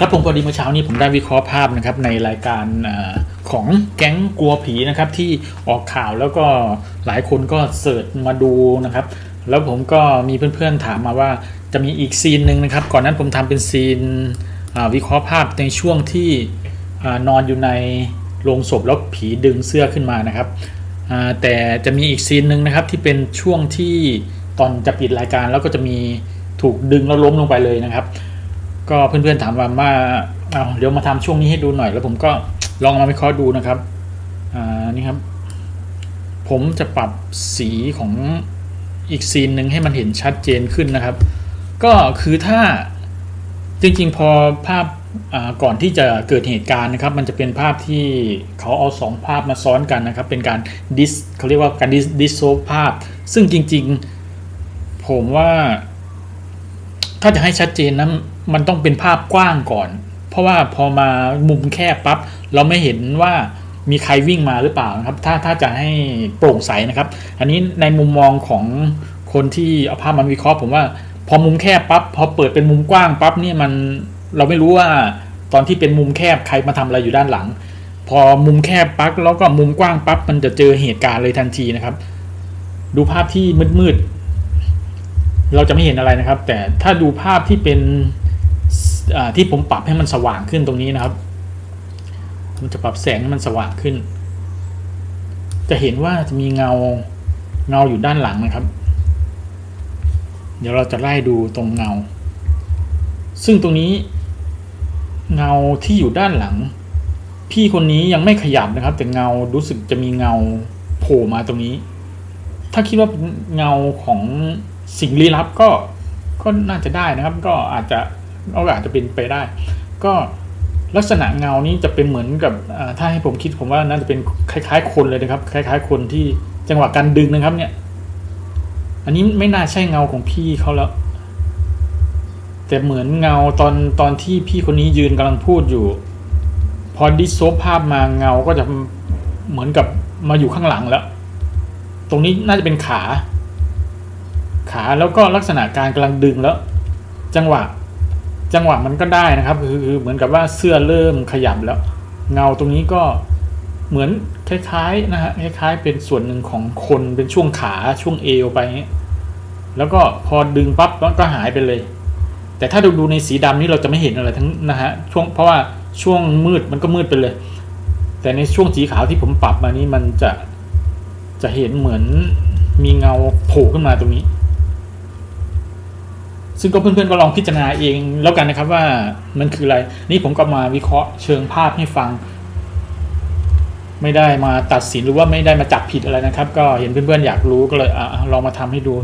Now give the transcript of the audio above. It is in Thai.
ครับผมพอดีเมื่อเช้านี้ผมได้วิเคราะห์ภาพนะครับในรายการของแก๊งกลัวผีนะครับที่ออกข่าวแล้วก็หลายคนก็เสิร์ชมาดูนะครับ แล้วผมก็มีเพื่อนๆถามมาว่าจะมีอีกซีนหนึ่งนะครับ ก่อนนั้นผมทำเป็นซีนวิเคราะห์ภาพในช่วงที่อนอนอยู่ในโรงศพแล้วผีดึงเสื้อขึ้นมานะครับแต่จะมีอีกซีนหนึ่งนะครับที่เป็นช่วงที่ตอนจะปิดรายการแล้วก็จะมีถูกดึงแล้วล้มลงไปเลยนะครับ ก็เพื่อนๆถามว่ามาเอาเดี๋ยวมาทำช่วงนี้ให้ดูหน่อย แล้วผมก็ลองมาวิเคราะห์ดูนะครับอ่านี่ครับ ผมจะปรับสีของอีกซีนหนึ่งให้มันเห็นชัดเจนขึ้นนะครับ ก็คือถ้าจริงๆพอภาพอ่าก่อนที่จะเกิดเหตุการณ์นะครับ มันจะเป็นภาพที่เขาเอาสองภาพมาซ้อนกันนะครับ เป็นการดิสเขาเรียกว่าการดิสดิสโซภาพ ซึ่งจริงๆ ผมว่า ถ้าจะให้ชัดเจนนะ มันต้องเป็นภาพกว้างก่อน เพราะว่าพอมามุมแคบปั๊บเราไม่เห็นว่ามีใครวิ่งมาหรือเปล่านะครับ ถ้าถ้าจะให้โปร่งใสนะครับ อันนี้ในมุมมองของคนที่เอาภาพมาวิเคราะห์ผมว่าพอมุมแคบปั๊บพอเปิดเป็นมุมกว้างปั๊บเนี่ยมันเราไม่รู้ว่าตอนที่เป็นมุมแคบใครมาทำอะไรอยู่ด้านหลัง พอมุมแคบปั๊บแล้วก็มุมกว้างปั๊บมันจะเจอเหตุการณ์เลยทันทีนะครับ ดูภาพที่มืดๆเราจะไม่เห็นอะไรนะครับ แต่ถ้าดูภาพที่เป็น ที่ผมปรับให้มันสว่างขึ้นตรงนี้นะครับ ผมจะปรับแสงให้มันสว่างขึ้น จะเห็นว่าจะมีเงาเงาอยู่ด้านหลังนะครับ เดี๋ยวเราจะไล่ดูตรงเงา ซึ่งตรงนี้ เงาที่อยู่ด้านหลัง พี่คนนี้ยังไม่ขยับนะครับ แต่เงารู้สึกจะมีเงาโผล่มาตรงนี้ ถ้าคิดว่าเป็นเงาของสิ่งลี้ลับก็ก็น่าจะได้นะครับ ก็อาจจะ ก็อาจจะเป็นไปได้ ก็ลักษณะเงานี้จะเป็นเหมือนกับถ้าให้ผมคิดผมว่าน่าจะเป็นคล้าย ๆ คนเลยนะครับ คล้าย ๆ คนที่จังหวะการดึงนะครับเนี่ย อันนี้ไม่น่าใช่เงาของพี่เขาแล้ว แต่เหมือนเงาตอนตอนที่พี่คนนี้ยืนกำลังพูดอยู่ พอดิสโซฟภาพมาเงาก็จะเหมือนกับมาอยู่ข้างหลังแล้ว ตรงนี้น่าจะเป็นขา ขาแล้วก็ลักษณะการกำลังดึงแล้ว จังหวะ จังหวะมันก็ได้นะครับ คือเหมือนกับว่าเสื้อเริ่มขยับแล้ว เงาตรงนี้ก็เหมือนคล้ายๆนะฮะคล้ายๆ เป็นส่วนหนึ่งของคนเป็นช่วงขาช่วงเอวไปงี้แล้วก็พอดึงปั๊บมันก็หายไปเลย แต่ถ้าดูดูในสีดำนี่เราจะไม่เห็นอะไรทั้งนะฮะช่วงเพราะว่าช่วงมืดมันก็มืดไปเลย แต่ในช่วงสีขาวที่ผมปรับมานี่มันจะจะเห็นเหมือนมีเงาโผล่ขึ้นมาตรงนี้ ซึ่งก็เพื่อนๆก็ลองพิจารณาเองแล้วกันนะครับว่ามันคืออะไร นี่ผมก็มาวิเคราะห์เชิงภาพให้ฟัง ไม่ได้มาตัดสินหรือว่าไม่ได้มาจับผิดอะไรนะครับ ก็เห็นเพื่อนๆอยากรู้ก็เลยอลองมาทำให้ดู